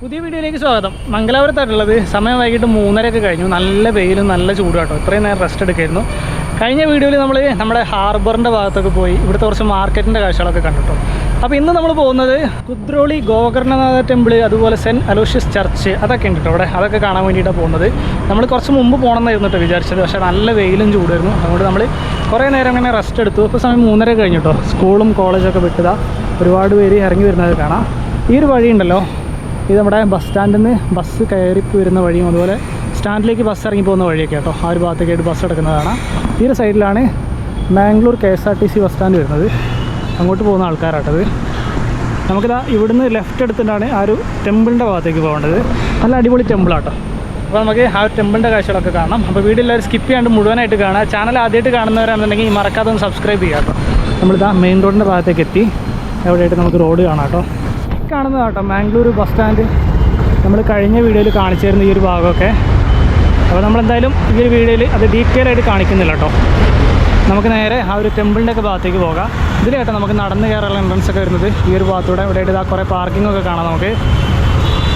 പുതിയ വീഡിയോയിലേക്ക് സ്വാഗതം. മംഗലാപുരത്തായിട്ടുള്ളത് സമയം വൈകിട്ട് മൂന്നരയൊക്കെ കഴിഞ്ഞു. നല്ല വെയിലും നല്ല ചൂട് കേട്ടോ ഇത്രയും നേരം റെസ്റ്റ് എടുക്കായിരുന്നു. കഴിഞ്ഞ വീഡിയോയിൽ നമ്മൾ നമ്മുടെ ഹാർബറിന്റെ ഭാഗത്തൊക്കെ പോയി ഇവിടുത്തെ കുറച്ച് മാർക്കറ്റിന്റെ കാഴ്ചകളൊക്കെ കണ്ടിട്ടോ. അപ്പോൾ ഇന്ന് നമ്മൾ പോകുന്നത് കുദ്രോളി ഗോകർണനാഥ ടെമ്പിൾ അതുപോലെ സെന്റ് അലോഷ്യസ് ചർച്ച് അതൊക്കെ ഉണ്ട് അവിടെ. അതൊക്കെ കാണാൻ വേണ്ടിയിട്ടാണ് പോകുന്നത്. നമ്മൾ കുറച്ച് മുമ്പ് പോകണമെന്നായിരുന്നു കേട്ടോ വിചാരിച്ചത്. പക്ഷേ നല്ല വെയിലും ചൂടായിരുന്നു. അതുകൊണ്ട് നമ്മൾ കുറേ നേരം അങ്ങനെ റെസ്റ്റ് എടുത്തു. ഇപ്പോൾ സമയം മൂന്നര കഴിഞ്ഞു കേട്ടോ സ്കൂളും കോളേജൊക്കെ വിട്ടതാണ് ഒരുപാട് പേര് ഇറങ്ങി വരുന്നത് കാണാം. ഈ ഒരു വഴിയുണ്ടല്ലോ ഇത് നമ്മുടെ ബസ് സ്റ്റാൻഡിൽ നിന്ന് ബസ് കയറി വരുന്ന വഴിയും അതുപോലെ സ്റ്റാൻഡിലേക്ക് ബസ് ഇറങ്ങി പോകുന്ന വഴിയൊക്കെ കേട്ടോ. ആ ഒരു ഭാഗത്തേക്കായിട്ട് ബസ് എടുക്കുന്നതാണ് ഈ ഒരു സൈഡിലാണ് Mangalore K S R T C bus stand വരുന്നത്. അങ്ങോട്ട് പോകുന്ന ആൾക്കാരാട്ടത് നമുക്കിതാ ഇവിടുന്ന് ലെഫ്റ്റ് എടുത്തിട്ടാണ് ആ ഒരു ടെമ്പിളിന്റെ ഭാഗത്തേക്ക് പോകേണ്ടത്. നല്ല അടിപൊളി ടെമ്പിളാട്ടോ അപ്പോൾ നമുക്ക് ആ ഒരു ടെമ്പിളിന്റെ കാഴ്ചകളൊക്കെ കാണാം. അപ്പോൾ വീട്ടിലെല്ലാവരും സ്കിപ്പ് ചെയ്യാണ്ട് മുഴുവനായിട്ട് കാണാം ചാനൽ ആദ്യമായിട്ട് കാണുന്നവരാണെന്നുണ്ടെങ്കിൽ മറക്കാതെ ഒന്ന് സബ്സ്ക്രൈബ് ചെയ്യാം കേട്ടോ. നമ്മളിതാ മെയിൻ റോഡിന്റെ ഭാഗത്തേക്ക് എത്തി. എവിടെയായിട്ട് നമുക്ക് റോഡ് കാണാം കേട്ടോ. കാണുന്നത് കേട്ടോ മാംഗ്ലൂർ ബസ് സ്റ്റാൻഡ്. നമ്മൾ കഴിഞ്ഞ വീഡിയോയിൽ കാണിച്ചിരുന്ന ഈ ഒരു ഭാഗമൊക്കെ. അപ്പോൾ നമ്മളെന്തായാലും ഈ ഒരു വീഡിയോയിൽ അത് ഡീറ്റെയിൽ ആയിട്ട് കാണിക്കുന്നില്ല കേട്ടോ നമുക്ക് നേരെ ആ ഒരു ടെമ്പിളിന്റെ ഒക്കെ ഭാഗത്തേക്ക് പോകാം. ഇതിൽ കേട്ടോ നമുക്ക് നടന്ന് കയറാനുള്ള എൻട്രൻസ് ഒക്കെ വരുന്നത്. ഈ ഒരു ഭാഗത്തൂടെ ഇവിടെ ഇതാ കുറേ പാർക്കിംഗ് ഒക്കെ കാണാം നമുക്ക്.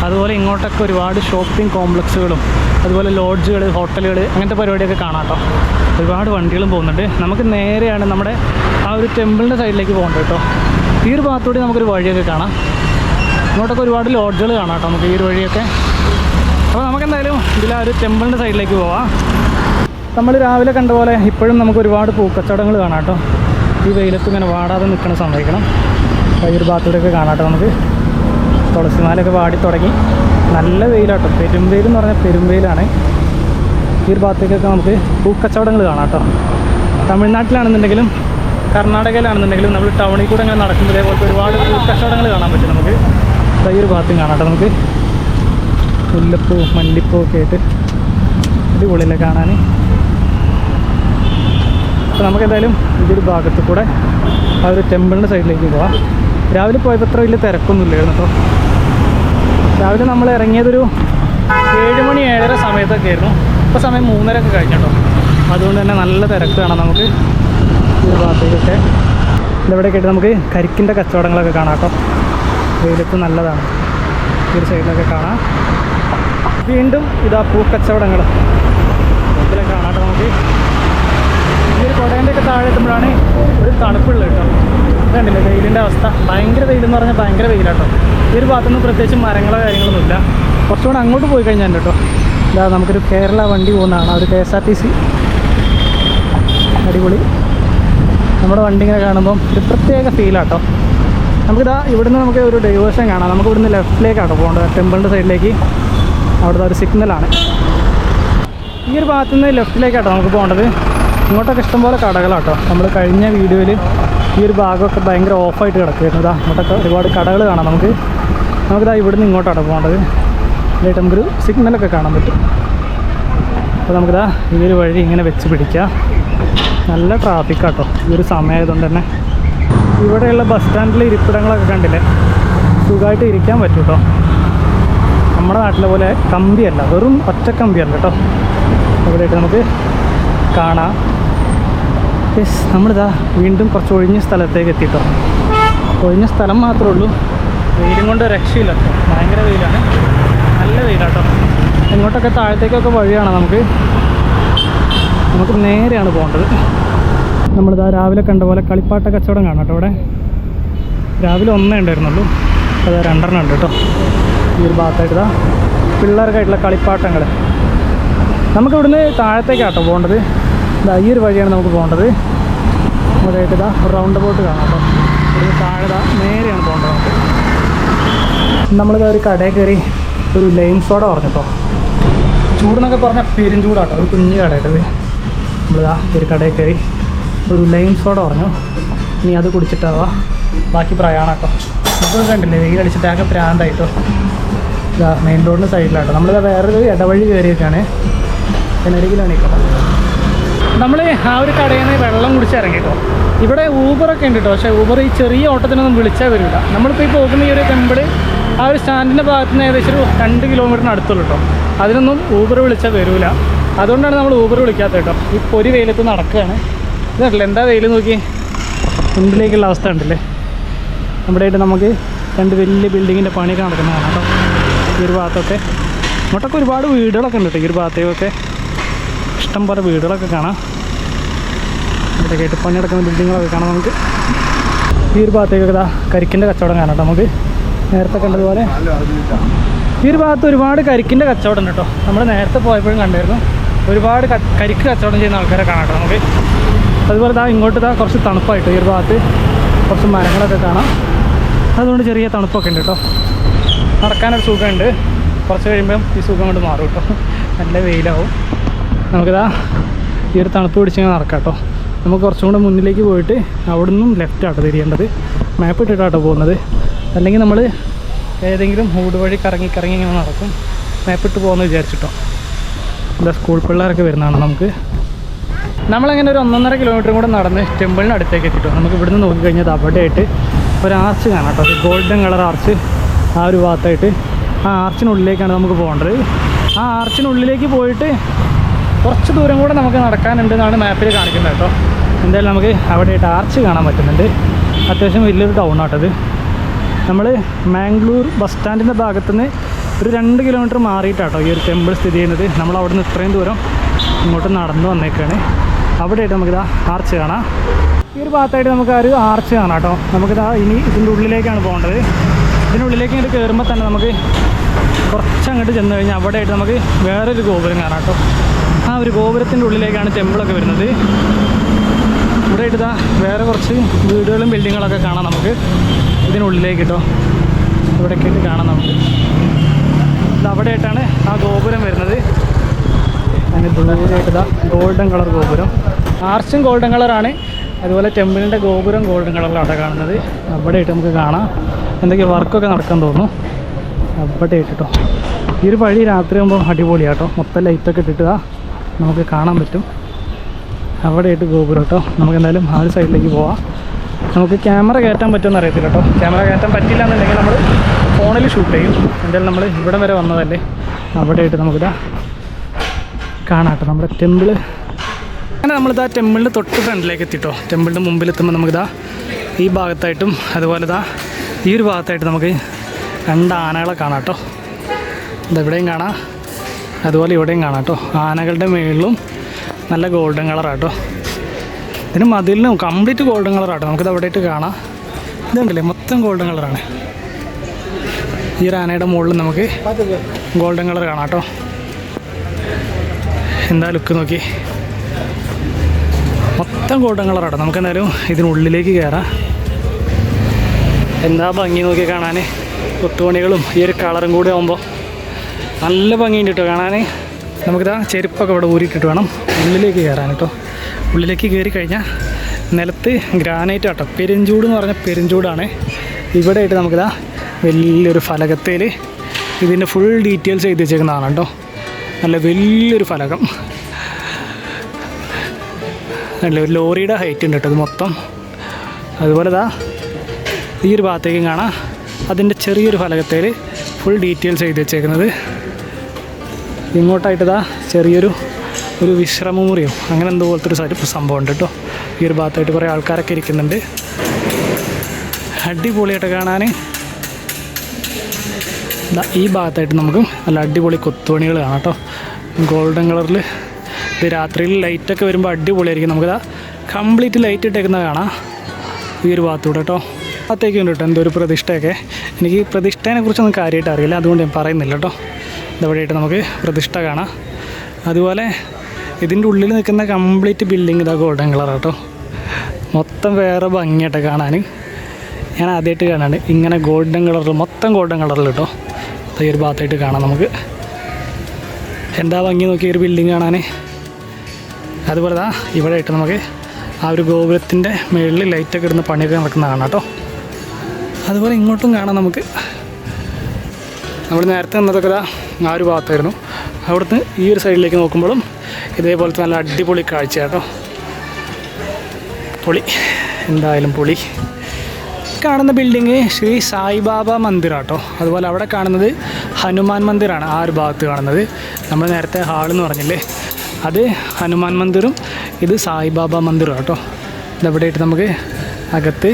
അതുപോലെ ഇങ്ങോട്ടൊക്കെ ഒരുപാട് ഷോപ്പിംഗ് കോംപ്ലക്സുകളും അതുപോലെ ലോഡ്ജുകൾ ഹോട്ടലുകൾ അങ്ങനത്തെ പരിപാടിയൊക്കെ കാണാം കേട്ടോ ഒരുപാട് വണ്ടികളും പോകുന്നുണ്ട്. നമുക്ക് നേരെയാണ് നമ്മുടെ ആ ഒരു ടെമ്പിളിന്റെ സൈഡിലേക്ക് പോകേണ്ടത് കേട്ടോ. ഈ ഒരു ഭാഗത്തൂടെ നമുക്കൊരു വഴിയൊക്കെ കാണാം. ഇങ്ങോട്ടൊക്കെ ഒരുപാട് ലോഡ്ജുകൾ കാണാം കേട്ടോ നമുക്ക് ഈ ഒരു വഴിയൊക്കെ. അപ്പോൾ നമുക്കെന്തായാലും ഇതിൽ ആ ഒരു ടെമ്പിളിന്റെ സൈഡിലേക്ക് പോവാം. നമ്മൾ രാവിലെ കണ്ട പോലെ ഇപ്പോഴും നമുക്ക് ഒരുപാട് പൂക്കച്ചവടങ്ങൾ കാണാം കേട്ടോ ഈ വെയിലത്ത് ഇങ്ങനെ വാടാതെ നിൽക്കുന്ന സമ്മതിക്കണം ഈ ഒരു ഭാഗത്തൂടെയൊക്കെ കാണാം കേട്ടോ നമുക്ക്. തുളസിമാലൊക്കെ വാടി തുടങ്ങി. നല്ല വെയിലാട്ടോ. പെരുംവെയിൽ എന്ന് പറഞ്ഞാൽ പെരുംവെയിലാണ് ഈ ഒരു ഭാഗത്തേക്കൊക്കെ നമുക്ക് പൂക്കച്ചവടങ്ങൾ കാണാം കേട്ടോ തമിഴ്നാട്ടിലാണെന്നുണ്ടെങ്കിലും കർണാടകയിലാണെന്നുണ്ടെങ്കിലും നമ്മൾ ടൗണിൽ കൂടെ ഇങ്ങനെ നടക്കുമ്പോൾ ഇതേപോലത്തെ ഒരുപാട് പൂക്കച്ചവടങ്ങൾ കാണാൻ പറ്റും നമുക്ക്. ഈ ഒരു ഭാഗത്തും കാണാം കേട്ടോ. നമുക്ക് മുല്ലപ്പൂ മല്ലിപ്പൂ ഒക്കെ ആയിട്ട് അടിപൊളിയല്ലേ കാണാൻ? അപ്പോൾ നമുക്കെന്തായാലും ഇതൊരു ഭാഗത്ത് കൂടെ ആ ഒരു ടെമ്പിളിന്റെ സൈഡിലേക്ക് പോവാം. രാവിലെ പോയപ്പോൾ അത്ര വലിയ തിരക്കൊന്നും ഇല്ലായിരുന്നു കേട്ടോ. രാവിലെ നമ്മൾ ഇറങ്ങിയതൊരു ഏഴ് മണി ഏഴര സമയത്തൊക്കെ ആയിരുന്നു. ഇപ്പോൾ സമയം മൂന്നര ഒക്കെ കഴിഞ്ഞിട്ടോ അതുകൊണ്ട് തന്നെ നല്ല തിരക്ക് കാണാം നമുക്ക് ഈ ഭാഗത്തേക്കൊക്കെ. ഇതെവിടെയൊക്കെ ആയിട്ട് നമുക്ക് കരിക്കിന്റെ കച്ചവടങ്ങളൊക്കെ കാണാം കേട്ടോ. വെയിലത്ത് നല്ലതാണ്. ഈ ഒരു സൈഡിലൊക്കെ കാണാം. വീണ്ടും ഇതാ പൂക്കച്ചവടങ്ങൾ ഇതിലൊക്കെ കാണാട്ടോ നമുക്ക്. ഈ ഒരു കുടേന്റെ ഒക്കെ താഴെ എത്തുമ്പോഴാണ് ഒരു തണുപ്പുള്ളത് കേട്ടോ. കണ്ടില്ലേ? വെയിലിന്റെ അവസ്ഥ. ഭയങ്കര വെയിലെന്ന് പറഞ്ഞാൽ ഭയങ്കര വെയിലാട്ടോ ഈ ഒരു ഭാഗത്തൊന്നും പ്രത്യേകിച്ച് മരങ്ങളോ കാര്യങ്ങളൊന്നുമില്ല കുറച്ചുകൂടെ അങ്ങോട്ട് പോയി കഴിഞ്ഞാൽ കേട്ടോ. ഇതാ നമുക്കൊരു കേരള വണ്ടി പോകുന്നതാണ്. ഒരു K S R T C. അടിപൊളി. നമ്മുടെ വണ്ടി ഇങ്ങനെ കാണുമ്പം ഒരു പ്രത്യേക ഫീലാട്ടോ നമുക്കിതാ ഇവിടുന്ന് നമുക്ക് ഒരു ഡൈവേഴ്ഷൻ കാണാം. നമുക്ക് ഇവിടുന്ന് ലെഫ്റ്റിലേക്കാട്ടോ പോകേണ്ടത്. ടെമ്പിളിന്റെ സൈഡിലേക്ക് അവിടുത്തെ ഒരു സിഗ്നലാണ് ഈ ഒരു ഭാഗത്തു നിന്ന് ലെഫ്റ്റിലേക്കാട്ടോ നമുക്ക് പോകേണ്ടത്. ഇങ്ങോട്ടൊക്കെ ഇഷ്ടംപോലെ കടകളാട്ടോ. നമ്മൾ കഴിഞ്ഞ വീഡിയോയിൽ ഈ ഒരു ഭാഗമൊക്കെ ഭയങ്കര ഓഫായിട്ട് കിടക്കുമായിരുന്നു ഇതാ ഇങ്ങോട്ടൊക്കെ ഒരുപാട് കടകൾ കാണാം നമുക്ക്. നമുക്കിതാ ഇവിടുന്ന് ഇങ്ങോട്ടാണ് പോകേണ്ടത്. ഇതിലായിട്ട് നമുക്കൊരു സിഗ്നലൊക്കെ കാണാൻ പറ്റും. അപ്പോൾ നമുക്കിതാ ഈ ഒരു വഴി ഇങ്ങനെ വെച്ച് പിടിക്കാം. നല്ല ട്രാഫിക്കാട്ടോ ഈ ഒരു സമയമായതുകൊണ്ട് തന്നെ. ഇവിടെയുള്ള ബസ് സ്റ്റാൻഡിലെ ഇരിപ്പിടങ്ങളൊക്കെ കണ്ടില്ലേ? സുഖമായിട്ട് ഇരിക്കാൻ പറ്റും കേട്ടോ നമ്മുടെ നാട്ടിലെ പോലെ കമ്പിയല്ല വെറും ഒറ്റ കമ്പിയല്ല കേട്ടോ ഇവിടെയായിട്ട് നമുക്ക് കാണാം. യെസ് നമ്മളിതാ വീണ്ടും കുറച്ച് ഒഴിഞ്ഞ സ്ഥലത്തേക്ക് എത്തിയിട്ടോ ഒഴിഞ്ഞ സ്ഥലം മാത്രമേ ഉള്ളൂ. വെയിലും കൊണ്ട് രക്ഷയില്ല ഭയങ്കര വെയിലാണ്. നല്ല വെയിലാട്ടോ ഇങ്ങോട്ടൊക്കെ താഴത്തേക്കൊക്കെ വഴിയാണ് നമുക്ക്. നമുക്ക് നേരെയാണ് പോകേണ്ടത്. നമ്മളിതാ രാവിലെ കണ്ട പോലെ കളിപ്പാട്ട കച്ചവടം കാണാം കേട്ടോ ഇവിടെ രാവിലെ ഒന്നേ ഉണ്ടായിരുന്നുള്ളൂ. അത് രണ്ടെണ്ണം ഉണ്ട് കേട്ടോ. ഈ ഒരു ഭാഗത്തായിട്ട് ഇതാ പിള്ളേർക്കായിട്ടുള്ള കളിപ്പാട്ടങ്ങൾ നമുക്ക് ഇവിടുന്ന് താഴത്തേക്കാട്ടോ പോകേണ്ടത്. ഇതാ ഈ ഒരു വഴിയാണ് നമുക്ക് പോകേണ്ടത്. അതായിട്ട് ഇതാ റൗണ്ട് ബോട്ട് കാണാം കേട്ടോ. ഇവിടുന്ന് താഴെ ഇതാ നേരെയാണ് പോകേണ്ടത് നമുക്ക്. നമ്മളിതാ ഒരു കടയിൽ കയറി ഒരു ലൈം സോഡ പറഞ്ഞിട്ടോ ചൂടെന്നൊക്കെ പറഞ്ഞാൽ പെരുംചൂടാട്ടോ ഒരു കുഞ്ഞു കടയിട്ടത് നമ്മളിതാ ഒരു കടയിൽ കയറി ഒരു ലൈം സോഡ പറഞ്ഞു? നീ അത് കുടിച്ചിട്ടാവാ. ബാക്കി പ്രയാണം കേട്ടോ. കണ്ടില്ലേ? വെയിൽ അടിച്ചിട്ട് ആകെ പ്രാന്തായിട്ടോ. ഇതാ മെയിൻ റോഡിന് സൈഡിലാട്ടോ. നമ്മളിതാ വേറൊരു ഇടവഴി കയറിയിട്ടാണ് കിണരികിലാണ് കേട്ടോ. നമ്മൾ ആ ഒരു കടയിൽ നിന്ന് വെള്ളം കുടിച്ച് ഇറങ്ങിട്ടോ. ഇവിടെ ഊബറൊക്കെ ഉണ്ട് കേട്ടോ. പക്ഷേ ഊബർ ഈ ചെറിയ ഓട്ടത്തിനൊന്നും വിളിച്ചാൽ വരില്ല നമ്മളിപ്പോൾ ഈ പോകുന്ന ഈ ഒരു ടെമ്പിൾ ആ ഒരു സ്റ്റാൻഡിന്റെ ഭാഗത്ത് നിന്ന് ഏകദേശം ഒരു രണ്ട് കിലോമീറ്ററിന് അടുത്തുള്ളൂ കേട്ടോ. അതിനൊന്നും ഊബർ വിളിച്ചാൽ വരില്ല അതുകൊണ്ടാണ് നമ്മൾ ഊബർ വിളിക്കാത്തത് കേട്ടോ. ഇപ്പോൾ ഒരു വെയിലത്ത് നടക്കുകയാണ്. ഇതല്ലേ എന്താ വെയിൽ നോക്കി മുമ്പിലേക്കുള്ള അവസ്ഥ ഉണ്ടല്ലേ നമ്മുടെ ആയിട്ട് നമുക്ക് രണ്ട് വലിയ ബിൽഡിങ്ങിന്റെ പണിയൊക്കെ നടക്കുന്നതാണ് കേട്ടോ. ഈ ഒരു ഭാഗത്തൊക്കെ. ഇങ്ങോട്ടൊക്കെ ഒരുപാട് വീടുകളൊക്കെ ഉണ്ട് ഈ ഒരു ഭാഗത്തേക്കൊക്കെ. ഇഷ്ടം പോലെ വീടുകളൊക്കെ കാണാം. ഇവിടെ കേട്ട് പണി നടക്കുന്ന ബിൽഡിങ്ങുകളൊക്കെ കാണാം നമുക്ക്. ഈ ഒരു ഭാഗത്തേക്കൊക്കെ ഇതാ കരിക്കിന്റെ കച്ചവടം കാണാം നമുക്ക്. നേരത്തെ കണ്ടതുപോലെ. ഈ ഒരു ഭാഗത്ത് ഒരുപാട് കരിക്കിന്റെ കച്ചവടം ഉണ്ട് കേട്ടോ. നമ്മൾ നേരത്തെ പോയപ്പോഴും കണ്ടായിരുന്നു. ഒരുപാട് കരിക്ക് കച്ചവടം ചെയ്യുന്ന ആൾക്കാരെ കാണാം കേട്ടോ നമുക്ക്. അതുപോലെ ദാ ഇങ്ങോട്ട് ദാ കുറച്ച് തണുപ്പായിട്ട് ഈ ഒരു ഭാഗത്ത് കുറച്ച് മരങ്ങളൊക്കെ കാണാം. അതുകൊണ്ട് ചെറിയ തണുപ്പൊക്കെ ഉണ്ട് കേട്ടോ. നടക്കാനൊരു സുഖമുണ്ട്. കുറച്ച് കഴിയുമ്പം ഈ സുഖം കൊണ്ട് മാറും കേട്ടോ. നല്ല വെയിലാവും. നമുക്കിതാ ഈ ഒരു തണുപ്പ് പിടിച്ചിങ്ങനെ നടക്കാം കേട്ടോ. നമുക്ക് കുറച്ചും കൂടെ മുന്നിലേക്ക് പോയിട്ട് അവിടെ നിന്നും ലെഫ്റ്റ് ആട്ടോ തിരിയേണ്ടത്. മാപ്പ് ഇട്ടിട്ടാട്ടോ പോകുന്നത്. അല്ലെങ്കിൽ നമ്മൾ ഏതെങ്കിലും ഊട് വഴി കറങ്ങി കറങ്ങി ഇങ്ങനെ നടക്കും. മാപ്പ് ഇട്ട് പോകുമെന്ന് വിചാരിച്ചിട്ടോ. എന്താ സ്കൂൾ പിള്ളേരൊക്കെ വരുന്നതാണ് നമുക്ക്. നമ്മളങ്ങനെ ഒരു ഒന്നൊന്നര കിലോമീറ്റർ കൂടെ നടന്ന് ടെമ്പിളിന് അടുത്തേക്ക് എത്തിട്ടോ. നമുക്ക് ഇവിടുന്ന് നോക്കിക്കഴിഞ്ഞാൽ അവിടെയായിട്ട് ഒരു ആർച്ച് കാണാം കേട്ടോ. ഒരു ഗോൾഡൻ കളർ ആർച്ച് ആ ഒരു ഭാഗത്തായിട്ട്. ആ ആർച്ചിനുള്ളിലേക്കാണ് നമുക്ക് പോകേണ്ടത്. ആ ആർച്ചിനുള്ളിലേക്ക് പോയിട്ട് കുറച്ച് ദൂരം കൂടെ നമുക്ക് നടക്കാനുണ്ട് എന്നാണ് മാപ്പിൽ കാണിക്കുന്നത് കേട്ടോ. എന്തായാലും നമുക്ക് അവിടെയായിട്ട് ആർച്ച് കാണാൻ പറ്റുന്നുണ്ട്. അത്യാവശ്യം വലിയൊരു ടൗൺ ആട്ടത് നമ്മൾ മാംഗ്ലൂർ ബസ് സ്റ്റാൻഡിന്റെ ഭാഗത്തുനിന്ന് ഒരു രണ്ട് കിലോമീറ്റർ മാറിയിട്ടാട്ടോ ഈ ഒരു ടെമ്പിൾ സ്ഥിതി ചെയ്യുന്നത്. നമ്മൾ അവിടെ നിന്ന് ഇത്രയും ദൂരം ഇങ്ങോട്ട് നടന്നു വന്നേക്കാണ്. അവിടെയായിട്ട് നമുക്കിതാ ആർച്ച് കാണാം. ഈ ഒരു ഭാഗത്തായിട്ട് നമുക്ക് ആ ഒരു ആർച്ച് കാണാം കേട്ടോ. നമുക്കിതാ ഇനി ഇതിന്റെ ഉള്ളിലേക്കാണ് പോകേണ്ടത്. ഇതിന്റെ ഉള്ളിലേക്ക് ഇങ്ങോട്ട് കയറുമ്പോൾ തന്നെ നമുക്ക് കുറച്ച് അങ്ങോട്ട് ചെന്ന് കഴിഞ്ഞാൽ അവിടെയായിട്ട് നമുക്ക് വേറൊരു ഗോപുരം കാണാം കേട്ടോ. ആ ഒരു ഗോപുരത്തിന്റെ ഉള്ളിലേക്കാണ് ടെമ്പിളൊക്കെ വരുന്നത്. ഇവിടെ ഇതാ വേറെ കുറച്ച് വീടുകളും ബിൽഡിങ്ങുകളൊക്കെ കാണാം നമുക്ക്. ഇതിനുള്ളിലേക്ക് കേട്ടോ. ഇവിടെയൊക്കെ ആയിട്ട് കാണാം നമുക്ക്. അവിടെ അവിടെയായിട്ടാണ് ആ ഗോപുരം വരുന്നത്. അതിന് ദൂരെയായിട്ട് ഇതാ ഗോൾഡൻ കളർ ഗോപുരം. ആർച്ചും ഗോൾഡൻ കളറാണ് അതുപോലെ ടെമ്പിളിന്റെ ഗോപുരം ഗോൾഡൻ കളറിലാണ് കാണുന്നത്. അവിടെയായിട്ട് നമുക്ക് കാണാം. എന്തൊക്കെ വർക്കൊക്കെ നടക്കാൻ തോന്നുന്നു. അവിടെയായിട്ട് കേട്ടോ ഈ ഒരു വഴി രാത്രിയാകുമ്പോൾ അടിപൊളിയാട്ടോ. മൊത്തം ലൈറ്റൊക്കെ ഇട്ടിട്ട് നമുക്ക് കാണാൻ പറ്റും. അവിടെയായിട്ട് ഗോപുരം കേട്ടോ നമുക്ക് എന്തായാലും ആ ഒരു സൈഡിലേക്ക് പോവാം. നമുക്ക് ക്യാമറ കയറ്റാൻ പറ്റുമെന്ന് അറിയത്തില്ല കേട്ടോ ക്യാമറ കയറ്റാൻ പറ്റില്ല എന്നുണ്ടെങ്കിൽ നമ്മൾ ഫോണിൽ ഷൂട്ട് ചെയ്യും. എന്തായാലും നമ്മൾ ഇവിടെ വരെ വന്നതല്ലേ? അവിടെയായിട്ട് നമുക്കിതാ കാണാം കേട്ടോ നമ്മുടെ ടെമ്പിൾ അങ്ങനെ നമ്മളിതാ ടെമ്പിളിന്റെ തൊട്ട് ഫ്രണ്ടിലേക്ക് എത്തിട്ടോ. ടെമ്പിളിന്റെ മുമ്പിൽ എത്തുമ്പോൾ നമുക്കിതാ ഈ ഭാഗത്തായിട്ടും അതുപോലെ ഇതാ ഈ ഒരു ഭാഗത്തായിട്ട് നമുക്ക് രണ്ട് ആനകളെ കാണാട്ടോ. കേട്ടോ ഇതെവിടെയും കാണാം. അതുപോലെ ഇവിടെയും കാണാം കേട്ടോ ആനകളുടെ മേളിലും നല്ല ഗോൾഡൻ കളറാട്ടോ. ഇതിന് മതിലിനും കംപ്ലീറ്റ് ഗോൾഡൻ കളറാട്ടോ. നമുക്കിത് അവിടെയായിട്ട് കാണാം. ഇതുണ്ടല്ലേ? മൊത്തം ഗോൾഡൻ കളറാണ്. ഈ ഒരു ആനയുടെ മുകളിൽ നമുക്ക് ഗോൾഡൻ കളർ കാണാം കേട്ടോ. എന്താ ലുക്ക് നോക്കി? മൊത്തം ഗോൾഡൻ കളറാണ് നമുക്ക് എന്തായാലും ഇതിനുള്ളിലേക്ക് കയറാം എന്താ ഭംഗി നോക്കി കാണാൻ കൊത്തുപണികളും ഈ ഒരു കളറും കൂടി ആകുമ്പോൾ നല്ല ഭംഗിയുണ്ട് കേട്ടോ കാണാൻ നമുക്കിതാ ചെരുപ്പൊക്കെ ഇവിടെ ഊരിയിട്ടിട്ട് വേണം ഉള്ളിലേക്ക് കയറാൻ കേട്ടോ. ഉള്ളിലേക്ക് കയറി കഴിഞ്ഞാൽ നിലത്ത് ഗ്രാനൈറ്റ് ആട്ടോ. പെരിഞ്ചൂട് എന്ന് പറഞ്ഞാൽ പെരിഞ്ചൂടാണ് ഇവിടെ ആയിട്ട് നമുക്കിതാ വലിയൊരു ഫലകത്തിൽ ഇതിന്റെ ഫുൾ ഡീറ്റെയിൽസ് എഴുതി വെച്ചേക്കുന്നതാണ് കേട്ടോ. നല്ല വലിയൊരു ഫലകം. അല്ല ഒരു ലോറിയുടെ ഹൈറ്റ് ഉണ്ട് കേട്ടോ ഇത് മൊത്തം. അതുപോലെ ദാ ഈ ഒരു ഭാഗത്തേക്കും കാണാം. അതിന്റെ ചെറിയൊരു ഫലകത്തിൽ ഫുൾ ഡീറ്റെയിൽസ് എഴുതി വെച്ചേക്കുന്നത്. ഇങ്ങോട്ടായിട്ട് ദാ ചെറിയൊരു ഒരു വിശ്രമമുറിയോ അങ്ങനെ എന്തോ പോലത്തെ ഒരു സരി- സംഭവം ഉണ്ട് കേട്ടോ. ഈ ഒരു ഭാഗത്തായിട്ട് കുറേ ആൾക്കാരൊക്കെ ഇരിക്കുന്നുണ്ട്. അടിപൊളിയായിട്ട് കാണാൻ ഈ ഭാഗത്തായിട്ട് നമുക്ക് നല്ല അടിപൊളി കൊത്തുപണികൾ കാണാം കേട്ടോ. ഗോൾഡൻ കളറിൽ ഇത് രാത്രിയിൽ ലൈറ്റൊക്കെ വരുമ്പോൾ അടിപൊളിയായിരിക്കും. നമുക്കിതാ കംപ്ലീറ്റ് ലൈറ്റ് ഇട്ടേക്കുന്നത് കാണാം. ഈ ഒരു ഭാഗത്തൂടെ കേട്ടോ. ഭാഗത്തേക്ക് ഉണ്ട് കേട്ടോ എന്തോ ഒരു പ്രതിഷ്ഠയൊക്കെ. എനിക്ക് പ്രതിഷ്ഠേനെ കുറിച്ചൊന്നും കാര്യമായിട്ട് അറിയില്ല. അതുകൊണ്ട് ഞാൻ പറയുന്നില്ല കേട്ടോ. ഇതവിടെയായിട്ട് നമുക്ക് പ്രതിഷ്ഠ കാണാം. അതുപോലെ ഇതിന്റെ ഉള്ളിൽ നിൽക്കുന്ന കംപ്ലീറ്റ് ബിൽഡിംഗ് ഇതാ ഗോൾഡൻ കളർ കേട്ടോ. മൊത്തം വേറെ ഭംഗിയായിട്ട് കാണാൻ. ഞാൻ ആദ്യമായിട്ട് കാണാണ്. ഇങ്ങനെ ഗോൾഡൻ കളറിൽ മൊത്തം ഗോൾഡൻ കളറിൽ കേട്ടോ. ഈ ഒരു ഭാഗത്തായിട്ട് കാണാം നമുക്ക്. എന്താ ഭംഗി നോക്കി ഒരു ബിൽഡിംഗ് കാണാൻ അതുപോലെ ദാ ഇവിടെ ആയിട്ട് നമുക്ക് ആ ഒരു ഗോപുരത്തിന്റെ മുകളിൽ ലൈറ്റൊക്കെ ഇടുന്ന പണിയൊക്കെ നടക്കുന്ന കാണാം കേട്ടോ. അതുപോലെ ഇങ്ങോട്ടും കാണാം നമുക്ക്. നമ്മൾ നേരത്തെ നിന്നതൊക്കെ ആ ഒരു ഭാഗത്തായിരുന്നു. അവിടുന്ന് ഈ ഒരു സൈഡിലേക്ക് നോക്കുമ്പോഴും ഇതേപോലത്തെ നല്ല അടിപൊളി കാഴ്ച കേട്ടോ. പൊളി. എന്തായാലും പൊളി. കാണുന്ന ബിൽഡിങ് ശ്രീ സായിബാബ മന്ദിറാട്ടോ അതുപോലെ അവിടെ കാണുന്നത് ഹനുമാൻ മന്ദിറാണ് ആ ഒരു ഭാഗത്ത് കാണുന്നത്. നമ്മൾ നേരത്തെ ഹാളെന്ന് പറഞ്ഞില്ലേ? അത് ഹനുമാൻ മന്ദിറും ഇത് സായിബാബ മന്ദിറും കേട്ടോ ഇതെവിടെയായിട്ട് നമുക്ക് അകത്ത്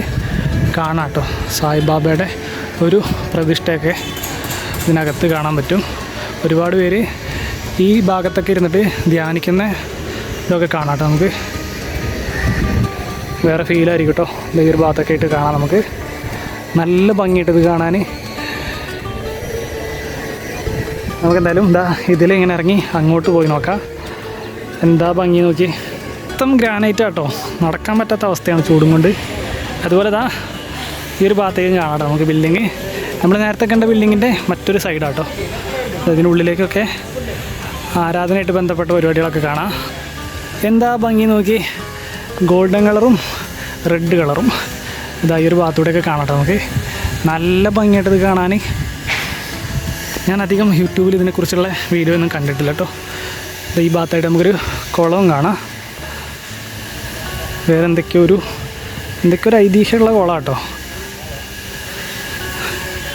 കാണാം കേട്ടോ സായിബാബയുടെ ഒരു പ്രതിഷ്ഠയൊക്കെ ഇതിനകത്ത് കാണാൻ പറ്റും. ഒരുപാട് പേര് ഈ ഭാഗത്തൊക്കെ ഇരുന്നിട്ട് ധ്യാനിക്കുന്ന ഇതൊക്കെ കാണാം കേട്ടോ നമുക്ക്. വേറെ ഫീലായിരിക്കും കേട്ടോ ഈ ഭാഗത്തൊക്കെ ആയിട്ട് കാണാം നമുക്ക്. നല്ല ഭംഗിയിട്ടത് കാണാൻ. നമുക്ക് എന്തായാലും എന്താ ഇതിലിങ്ങനെ ഇറങ്ങി അങ്ങോട്ട് പോയി നോക്കാം. എന്താ ഭംഗി നോക്കി. മൊത്തം ഗ്രാനൈറ്റ് ആട്ടോ. നടക്കാൻ പറ്റാത്ത അവസ്ഥയാണ് ചൂടും കൊണ്ട്. അതുപോലെ ഇതാ ഈ ഒരു ഭാഗത്തേക്കും കാണാം നമുക്ക് ബിൽഡിങ് നമ്മൾ നേരത്തെ കണ്ട ബിൽഡിങ്ങിന്റെ മറ്റൊരു സൈഡാട്ടോ അതിനുള്ളിലേക്കൊക്കെ ആരാധനയായിട്ട് ബന്ധപ്പെട്ട പരിപാടികളൊക്കെ കാണാം. എന്താ ഭംഗി നോക്കി. ഗോൾഡൻ കളറും റെഡ് കളറും. ഇതാ ഈ ഒരു ഭാഗത്തൂടെയൊക്കെ കാണട്ടെ നമുക്ക്. നല്ല ഭംഗിയായിട്ട് ഇത് കാണാൻ. ഞാൻ അധികം യൂട്യൂബിൽ ഇതിനെക്കുറിച്ചുള്ള വീഡിയോ ഒന്നും കണ്ടിട്ടില്ല കേട്ടോ. ഈ ഭാഗത്തായിട്ട് നമുക്കൊരു കുളവും കാണാം. വേറെ എന്തൊക്കെയോ ഒരു എന്തൊക്കെയോ ഒരു ഐതിഹ്യമുള്ള കുളം കേട്ടോ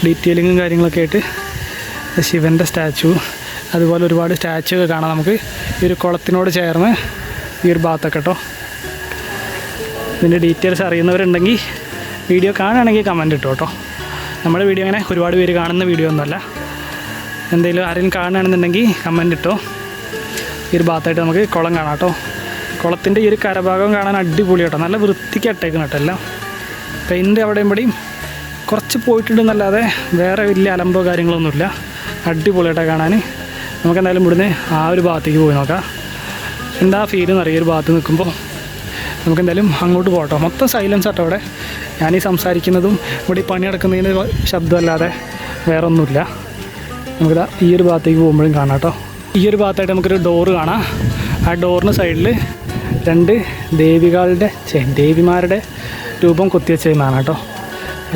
ഡീറ്റെയിലിങ്ങും കാര്യങ്ങളൊക്കെ ആയിട്ട് ശിവന്റെ സ്റ്റാച്ചു. അതുപോലെ ഒരുപാട് സ്റ്റാച്ചു ഒക്കെ കാണാം നമുക്ക്. ഈ ഒരു കുളത്തിനോട് ചേർന്ന് ഈ ഒരു ഭാഗത്തൊക്കെ കേട്ടോ. ഇതിന്റെ ഡീറ്റെയിൽസ് അറിയുന്നവരുണ്ടെങ്കിൽ വീഡിയോ കാണുകയാണെങ്കിൽ കമന്റ് ഇട്ടു കേട്ടോ. നമ്മുടെ വീഡിയോ അങ്ങനെ ഒരുപാട് പേര് കാണുന്ന വീഡിയോ ഒന്നുമല്ല. എന്തെങ്കിലും ആരെങ്കിലും കാണുകയാണെന്നുണ്ടെങ്കിൽ കമന്റ് ഇട്ടോ. ഈ ഒരു ഭാഗത്തായിട്ട് നമുക്ക് കുളം കാണാം കേട്ടോ. കുളത്തിന്റെ ഈ ഒരു കരഭാഗം കാണാൻ അടിപൊളി കേട്ടോ. നല്ല വൃത്തിക്ക് അട്ടേക്കണം കേട്ടോ എല്ലാം. പെയിന്റ് അവിടെയും ഇവിടെയും കുറച്ച് പോയിട്ടുണ്ടെന്നല്ലാതെ വേറെ വലിയ അലമ്പോ കാര്യങ്ങളൊന്നുമില്ല. അടിപൊളി അടിപൊളിയായിട്ടാണ് കാണാൻ. നമുക്ക് എന്തായാലും ഇവിടുന്ന് ആ ഒരു ഭാഗത്തേക്ക് പോയി നോക്കാം. എന്താ ഫീൽ അറിയാം. ഒരു ഭാഗത്ത് നിൽക്കുമ്പോൾ. നമുക്ക് എന്തായാലും അങ്ങോട്ട് പോകട്ടോ. മൊത്തം സൈലൻസ് ആട്ടോ അവിടെ. ഞാനീ സംസാരിക്കുന്നതും ഇവിടെ ഈ പണി നടക്കുന്നതിന് ശബ്ദമല്ലാതെ വേറെ ഒന്നുമില്ല നമുക്കിതാ ഈ ഒരു ഭാഗത്തേക്ക് പോകുമ്പോഴും കാണാം കേട്ടോ. ഈ ഒരു ഭാഗത്തായിട്ട് നമുക്കൊരു ഡോറ് കാണാം. ആ ഡോറിന് സൈഡിൽ രണ്ട് ദേവികളുടെ ദേവിമാരുടെ രൂപം കൊത്തിവെച്ചതെന്നാണ് കേട്ടോ.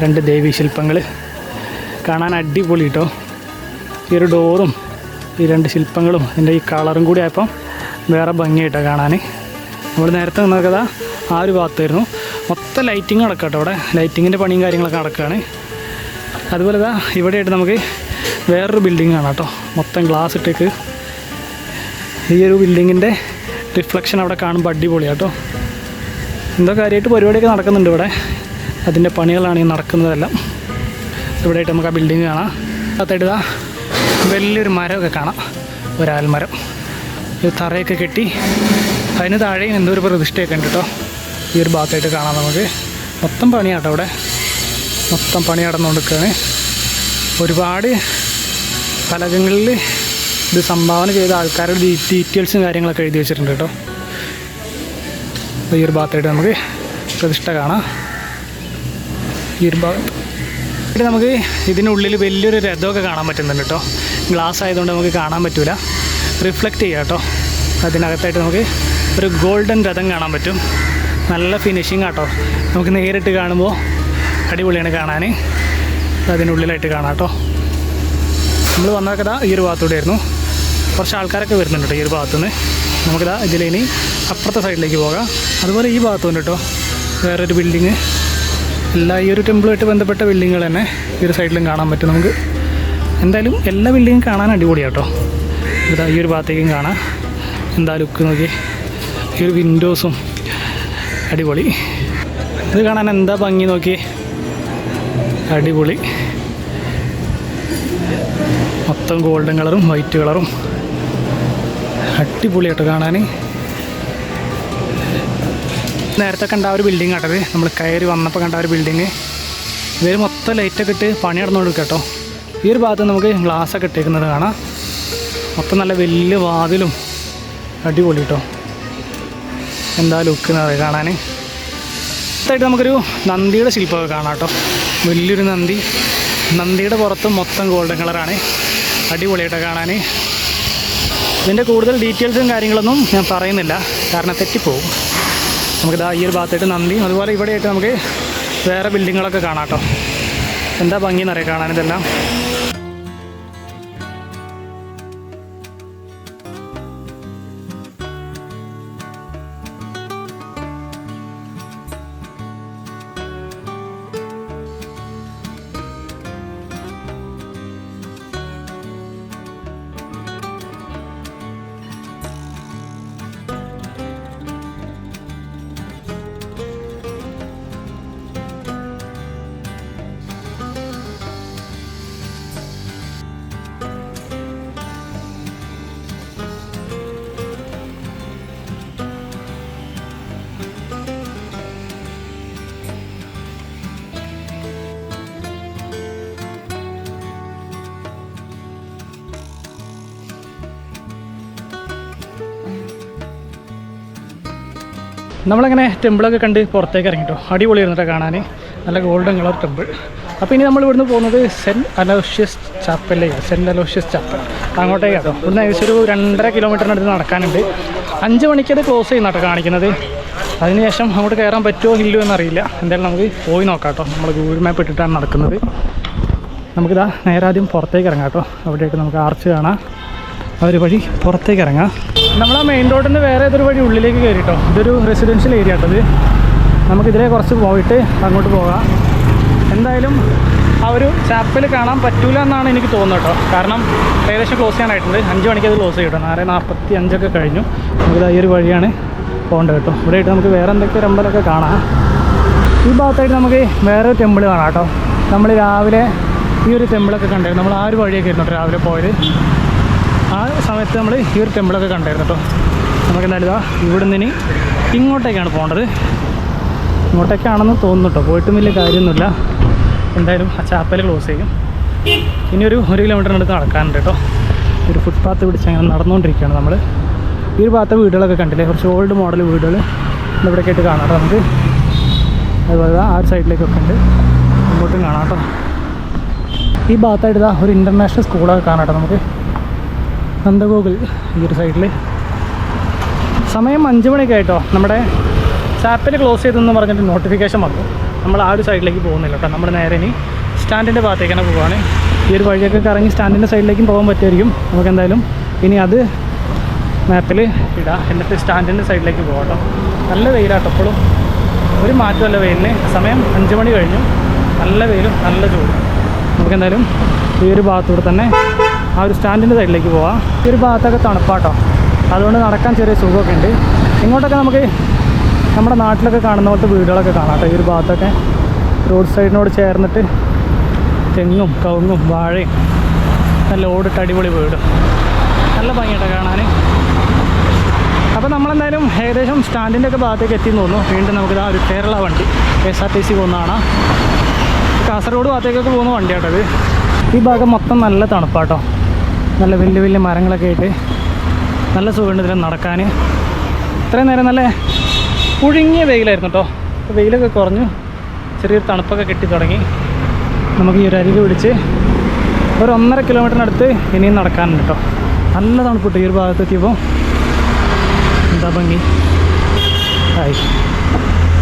രണ്ട് ദേവി ശില്പങ്ങൾ കാണാൻ അടിപൊളി കേട്ടോ. ഈ ഒരു ഡോറും ഈ രണ്ട് ശില്പങ്ങളും അതിന്റെ ഈ കളറും കൂടി ആയപ്പം വേറെ ഭംഗിയായിട്ടോ കാണാൻ നമ്മൾ നേരത്തെ നിന്നൊക്കെ ആ ഒരു ഭാഗത്തായിരുന്നു. മൊത്തം ലൈറ്റിങ് നടക്കാം കേട്ടോ അവിടെ ലൈറ്റിങ്ങിന്റെ പണിയും കാര്യങ്ങളൊക്കെ നടക്കുകയാണ് അതുപോലെ ഇതാ ഇവിടെയായിട്ട് നമുക്ക് വേറൊരു ബിൽഡിംഗ് ആണ് കേട്ടോ. മൊത്തം ഗ്ലാസ് ഇട്ടേക്ക്. ഈ ഒരു ബിൽഡിങ്ങിന്റെ റിഫ്ലക്ഷൻ അവിടെ കാണുമ്പോൾ അടിപൊളിയാണ് കേട്ടോ. എന്തോ കാര്യമായിട്ട് പരിപാടിയൊക്കെ നടക്കുന്നുണ്ട് ഇവിടെ. അതിന്റെ പണികളാണ് ഈ നടക്കുന്നതെല്ലാം. ഇവിടെയായിട്ട് നമുക്ക് ആ ബിൽഡിങ് കാണാം. അകത്തായിട്ട് ഇതാ വലിയൊരു മരമൊക്കെ കാണാം. ഒരാൽമരം. ഇത് തറയൊക്കെ കെട്ടി അതിന് താഴെയും എന്തോ ഒരു പ്രതിഷ്ഠയൊക്കെ ഉണ്ട് കേട്ടോ ഈ ഒരു ഭാഗത്തായിട്ട് കാണാം നമുക്ക്. മൊത്തം പണിയാട്ടോ അവിടെ. മൊത്തം പണി നടന്നുകൊണ്ടിരിക്കുകയാണ്. ഒരുപാട് ഫലകങ്ങളിൽ ഇത് സംഭാവന ചെയ്ത ആൾക്കാരുടെ ഡീറ്റെയിൽസും കാര്യങ്ങളൊക്കെ എഴുതി വെച്ചിട്ടുണ്ട് കേട്ടോ ഈ ഒരു ഭാഗത്തായിട്ട് നമുക്ക് പ്രതിഷ്ഠ കാണാം. ഈ ഒരു ഭാഗത്ത് ഇവിടെ നമുക്ക് ഇതിനുള്ളിൽ വലിയൊരു രഥമൊക്കെ കാണാൻ പറ്റുന്നുണ്ട് കേട്ടോ ഗ്ലാസ് ആയതുകൊണ്ട് നമുക്ക് കാണാൻ പറ്റില്ല റിഫ്ലക്റ്റ് ചെയ്യാം കേട്ടോ അതിനകത്തായിട്ട് നമുക്ക് ഒരു ഗോൾഡൻ രഥം കാണാൻ പറ്റും. നല്ല ഫിനിഷിങ് ആട്ടോ. നമുക്ക് നേരിട്ട് കാണുമ്പോൾ അടിപൊളിയാണ് കാണാൻ അതിനുള്ളിലായിട്ട് കാണാം കേട്ടോ. നമ്മൾ വന്നതൊക്കെ ഈ ഒരു ഭാഗത്തൂടെ ആയിരുന്നു കുറച്ച് ആൾക്കാരൊക്കെ വരുന്നുണ്ട് ഈ ഒരു ഭാഗത്തുനിന്ന്. നമുക്കിതാ ഇതിലിനി അപ്പുറത്തെ സൈഡിലേക്ക് പോകാം. അതുപോലെ ഈ ഭാഗത്തുണ്ട് കേട്ടോ. വേറൊരു ബിൽഡിങ് എല്ലാ ഈ ഒരു ടെമ്പിളുമായിട്ട് ബന്ധപ്പെട്ട ബിൽഡിങ്ങുകൾ തന്നെ ഈ ഒരു സൈഡിലും കാണാൻ പറ്റും നമുക്ക്. എന്തായാലും എല്ലാ ബിൽഡിങ്ങും കാണാൻ അടിപൊളിയാട്ടോ. ഇതാ ഈ ഒരു ഭാഗത്തേക്കും കാണാം. എന്താ ലുക്ക് നോക്കി ഈ ഒരു വിൻഡോസും അടിപൊളി. ഇത് കാണാൻ എന്താ ഭംഗി നോക്കി അടിപൊളി. മൊത്തം ഗോൾഡൻ കളറും വൈറ്റ് കളറും അടിപൊളിയായിട്ട് കാണാൻ നേരത്തെ കണ്ട ഒരു ബിൽഡിംഗ് ആട്ടത് നമ്മൾ കയറി വന്നപ്പോൾ കണ്ട ഒരു ബിൽഡിങ് ഇവർ മൊത്തം ലൈറ്റൊക്കെ ഇട്ട് പണി നടന്നുകൊണ്ട് കേട്ടോ. ഈ ഒരു ഭാഗത്ത് നമുക്ക് ഗ്ലാസ് ഒക്കെ ഇട്ടേക്കുന്നത് കാണാം. മൊത്തം നല്ല വലിയ വാതിലും അടിപൊളി കേട്ടോ. എന്താ ലുക്ക് എന്ന് പറയുക കാണാൻ അടുത്തായിട്ട് നമുക്കൊരു നന്ദിയുടെ ശില്പമൊക്കെ കാണാം കേട്ടോ. വലിയൊരു നന്ദി. നന്ദിയുടെ പുറത്ത് മൊത്തം ഗോൾഡൻ കളറാണ് അടിപൊളിയായിട്ട് കാണാൻ ഇതിന്റെ കൂടുതൽ ഡീറ്റെയിൽസും കാര്യങ്ങളൊന്നും ഞാൻ പറയുന്നില്ല. കാരണം തെറ്റിപ്പോവും. നമുക്കിതാ ഈ ഒരു ഭാഗത്തായിട്ട് നന്ദി. അതുപോലെ ഇവിടെയായിട്ട് നമുക്ക് വേറെ ബിൽഡിങ്ങുകളൊക്കെ കാണാം കേട്ടോ. എന്താ ഭംഗി എന്നറിയാം കാണാൻ ഇതെല്ലാം? നമ്മളങ്ങനെ ടെമ്പിളൊക്കെ കണ്ട് പുറത്തേക്ക് ഇറങ്ങിട്ടോ. അടിപൊളി ഇരുന്നിട്ട് കാണാൻ നല്ല ഗോൾഡൻ കളർ ടെമ്പിൾ അപ്പോൾ ഇനി നമ്മൾ ഇവിടുന്ന് പോകുന്നത് സെന്റ് അലോഷ്യസ് ചാപ്പലിലേക്ക് സെന്റ് അലോഷ്യസ് ചാപ്പൽ. അങ്ങോട്ടേക്ക് കേട്ടോ ഇവിടുന്ന് ഏകദേശം ഒരു രണ്ടര കിലോമീറ്ററിനടുത്ത് നടക്കാനുണ്ട്. അഞ്ച് മണിക്കത് ക്ലോസ് ചെയ്യുന്ന കേട്ടോ കാണിക്കുന്നത്. അതിനുശേഷം അങ്ങോട്ട് കയറാൻ പറ്റുമോ ഇല്ലയോ എന്നറിയില്ല. എന്തായാലും നമുക്ക് പോയി നോക്കാം കേട്ടോ നമ്മൾ ഗൂഗിൾ മാപ്പ് ഇട്ടിട്ടാണ് നടക്കുന്നത്. നമുക്കിതാ നേരാദ്യം പുറത്തേക്ക് ഇറങ്ങാം കേട്ടോ. അവിടെയായിട്ട് നമുക്ക് ആർച്ച് കാണാം. ഒരു വഴി പുറത്തേക്ക് ഇറങ്ങാം. നമ്മൾ ആ മെയിൻ റോഡിൽ നിന്ന് വേറെ ഏതൊരു വഴി ഉള്ളിലേക്ക് കയറിട്ടോ ഇതൊരു റെസിഡൻഷ്യൽ ഏരിയ ആട്ടത് നമുക്കിതിലെ കുറച്ച് പോയിട്ട് അങ്ങോട്ട് പോകാം. എന്തായാലും ആ ഒരു ചാപ്പൽ കാണാൻ പറ്റൂല എന്നാണ് എനിക്ക് തോന്നുന്നത് കേട്ടോ കാരണം ഏകദേശം ക്ലോസ് ചെയ്യാനായിട്ടുണ്ട്. അഞ്ച് മണിക്ക് അത് ക്ലോസ് ചെയ്യും കേട്ടോ നാല് നാൽപ്പത്തി അഞ്ചൊക്കെ കഴിഞ്ഞു. നമുക്ക് ഈ ഒരു വഴിയാണ് പോകേണ്ടത് കേട്ടോ ഇവിടെ ആയിട്ട് നമുക്ക് വേറെ എന്തൊക്കെ അമ്പലമൊക്കെ കാണാം. ഈ ഭാഗത്തായിട്ട് നമുക്ക് വേറെ ടെമ്പിൾ കാണാം കേട്ടോ നമ്മൾ രാവിലെ ഈ ഒരു ടെമ്പിളൊക്കെ കണ്ടായിരുന്നു നമ്മൾ ആ ഒരു വഴിയൊക്കെ ആയിരുന്നു രാവിലെ പോയത്. ആ സമയത്ത് നമ്മൾ ഈ ഒരു ടെമ്പിളൊക്കെ കണ്ടായിരുന്നു കേട്ടോ. നമുക്ക് എന്തായാലും ഇതാ ഇവിടുന്ന് ഇനി ഇങ്ങോട്ടേക്കാണ് പോകേണ്ടത്. ഇങ്ങോട്ടേക്കാണെന്ന് തോന്നുന്നു കേട്ടോ. പോയിട്ടും വലിയ കാര്യമൊന്നുമില്ല. എന്തായാലും ആ ചാപ്പൽ ക്ലോസ് ചെയ്യും. ഇനി ഒരു ഒരു കിലോമീറ്ററിനടുത്ത് നടക്കാനുണ്ട് കേട്ടോ. ഒരു ഫുട്പാത്ത് പിടിച്ച് അങ്ങനെ നടന്നുകൊണ്ടിരിക്കുകയാണ് നമ്മൾ. ഈ ഒരു ഭാഗത്തെ വീടുകളൊക്കെ കണ്ടില്ലേ? കുറച്ച് ഓൾഡ് മോഡൽ വീടുകൾ ഇവിടെയൊക്കെ ആയിട്ട് കാണാം നമുക്ക്. അതുപോലെ ആ ഒരു സൈഡിലേക്കൊക്കെ ഉണ്ട്. ഇങ്ങോട്ടും കാണാം കേട്ടോ. ഈ ഭാഗത്തായിട്ട് ഇതാ ഒരു ഇന്റർനാഷണൽ സ്കൂളൊക്കെ കാണാം കേട്ടോ നമുക്ക്. നന്ദഗോകുൽ ഈ ഒരു സൈഡിൽ സമയം അഞ്ച് മണിയൊക്കെ ആയിട്ടോ. നമ്മുടെ ചാപ്പൽ ക്ലോസ് ചെയ്തെന്ന് പറഞ്ഞിട്ട് നോട്ടിഫിക്കേഷൻ വന്നു. നമ്മൾ ആ ഒരു സൈഡിലേക്ക് പോകുന്നില്ല കേട്ടോ. നമ്മൾ നേരെ ഇനി സ്റ്റാൻഡിന്റെ ഭാഗത്തേക്കാണ് പോവുകയാണ് ഈ ഒരു വഴിയൊക്കെ കറങ്ങി സ്റ്റാൻഡിന്റെ സൈഡിലേക്കും പോകാൻ പറ്റുമായിരിക്കും. നമുക്ക് എന്തായാലും ഇനി അത് മാപ്പിൽ ഇടാം. എന്നിട്ട് സ്റ്റാൻഡിന്റെ സൈഡിലേക്ക് പോകാം കേട്ടോ. നല്ല വെയിലാട്ടോ എപ്പോഴും ഒരു മാറ്റമല്ല വെയിലിന്. സമയം അഞ്ച് മണി കഴിഞ്ഞു. നല്ല വെയിലും നല്ല ചൂടും. നമുക്ക് എന്തായാലും ഈ ഒരു ഭാഗത്തൂടെ തന്നെ ആ ഒരു സ്റ്റാൻഡിന്റെ സൈഡിലേക്ക് പോവാം. ഈ ഒരു ഭാഗത്തൊക്കെ തണുപ്പാട്ടോ. അതുകൊണ്ട് നടക്കാൻ ചെറിയ സുഖമൊക്കെ ഉണ്ട്. ഇങ്ങോട്ടൊക്കെ നമുക്ക് നമ്മുടെ നാട്ടിലൊക്കെ കാണുന്ന പോലത്തെ വീടുകളൊക്കെ കാണാം ഈ ഒരു ഭാഗത്തൊക്കെ റോഡ് സൈഡിനോട് ചേർന്നിട്ട് തെങ്ങും കവുങ്ങും വാഴയും നല്ല ഓടിട്ട് അടിപൊളി വീടും. നല്ല ഭംഗിയായിട്ട് കാണാൻ. അപ്പോൾ നമ്മളെന്തായാലും ഏകദേശം സ്റ്റാൻഡിന്റെ ഒക്കെ ഭാഗത്തേക്ക് എത്തി തോന്നുന്നു. വീണ്ടും നമുക്ക് ഇതാ ഒരു കേരള വണ്ടി K S R T C പോകുന്നതാണ്. കാസർഗോഡ് ഭാഗത്തേക്കൊക്കെ പോകുന്ന വണ്ടിയാട്ടോ ഇത്. ഈ ഭാഗം മൊത്തം നല്ല തണുപ്പാട്ടോ. നല്ല വലിയ വലിയ മരങ്ങളൊക്കെ ആയിട്ട് നല്ല സുഖമുണ്ട് ഇതിൽ നടക്കാൻ. ഇത്രയും നേരം നല്ല പുഴുങ്ങിയ വെയിലായിരുന്നു കേട്ടോ. വെയിലൊക്കെ കുറഞ്ഞു. ചെറിയൊരു തണുപ്പൊക്കെ കിട്ടി തുടങ്ങി. നമുക്ക് ഈ ഒരു അരികെ പിടിച്ച് ഒരു ഒന്നര കിലോമീറ്ററിനടുത്ത് ഇനിയും നടക്കാനുണ്ട് കേട്ടോ. നല്ല തണുപ്പ് കിട്ടും ഈ ഒരു ഭാഗത്തെത്തിയപ്പോൾ എന്താ ഭംഗി? ആയി.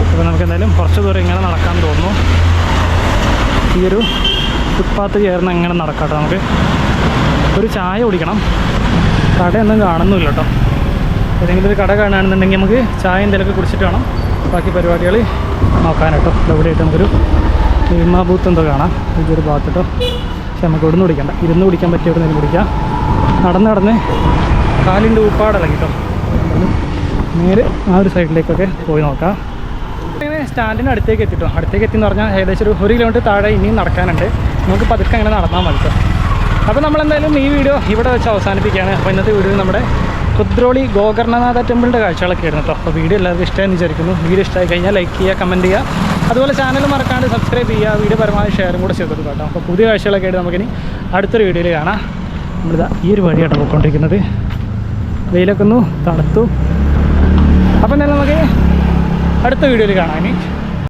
അപ്പോൾ നമുക്ക് എന്തായാലും കുറച്ച് ദൂരം ഇങ്ങനെ നടക്കാൻ തോന്നുന്നു. ഈ ഒരു ഫുട്പാത്ത് ചേർന്ന് എങ്ങനെ നടക്കാം കേട്ടോ നമുക്ക്. ഒരു ചായ കുടിക്കണം. കടയൊന്നും കാണുന്നില്ല കേട്ടോ. ഏതെങ്കിലും ഒരു കട കാണുകയാണെന്നുണ്ടെങ്കിൽ നമുക്ക് ചായ എന്തെങ്കിലുമൊക്കെ കുടിച്ചിട്ട് വേണം. ബാക്കി പരിപാടികൾ നോക്കാൻ കേട്ടോ. ഇവിടെയായിട്ട് നമുക്കൊരു ഭീമാ ബൂത്ത് എന്തോ കാണാം. ഈ ഒരു ഭാഗത്ത് കേട്ടോ. പക്ഷെ നമുക്ക് ഇവിടുന്ന് കുടിക്കണ്ട. ഇരുന്ന് കുടിക്കാൻ പറ്റിയ ഇവിടെ നിന്ന് കുടിക്കാം. നടന്ന് നടന്ന് കാലിന്റെ ഊപ്പാടിളക്കി കേട്ടോ. നേരെ ആ ഒരു സൈഡിലേക്കൊക്കെ പോയി നോക്കാം. ഇങ്ങനെ സ്റ്റാൻഡിന് അടുത്തേക്ക് എത്തിട്ടോ. അടുത്തേക്ക് എത്തി എന്ന് പറഞ്ഞാൽ ഏകദേശം ഒരു ഒരു കിലോമീറ്റർ താഴെ ഇനിയും നടക്കാനുണ്ട്. നമുക്ക് പതുക്കെ അങ്ങനെ നടന്നാൽ മതി കേട്ടോ. അപ്പോൾ നമ്മളെന്തായാലും ഈ വീഡിയോ ഇവിടെ വെച്ച് അവസാനിപ്പിക്കുകയാണ്. അപ്പോൾ ഇന്നത്തെ വീഡിയോ നമ്മുടെ കുദ്രോളി ഗോകർണനാഥ ടെമ്പിളിന്റെ കാഴ്ചകളൊക്കെ ആയിരുന്നു കേട്ടോ. അപ്പോൾ വീഡിയോ എല്ലാവർക്കും ഇഷ്ടമായെന്ന് വിചാരിക്കുന്നു. വീഡിയോ ഇഷ്ടമായി കഴിഞ്ഞാൽ ലൈക്ക് ചെയ്യുക കമന്റ് ചെയ്യുക. അതുപോലെ ചാനൽ മറക്കാണ്ട് സബ്സ്ക്രൈബ് ചെയ്യുക വീഡിയോ പരമാവധി ഷെയറും കൂടെ ചെയ്തിട്ട് കേട്ടോ. അപ്പോൾ പുതിയ കാഴ്ചകളൊക്കെ ആയിട്ട് നമുക്കിനി അടുത്തൊരു വീഡിയോയിൽ കാണാം. നമ്മളിതാ ഈ ഒരു വഴിയാണ് പോയിക്കൊണ്ടിരിക്കുന്നത്. വെയിലൊക്കെ ഒന്ന് തണുത്തു. അപ്പം എന്തായാലും നമുക്ക് അടുത്ത വീഡിയോയിൽ കാണാം ഇനി.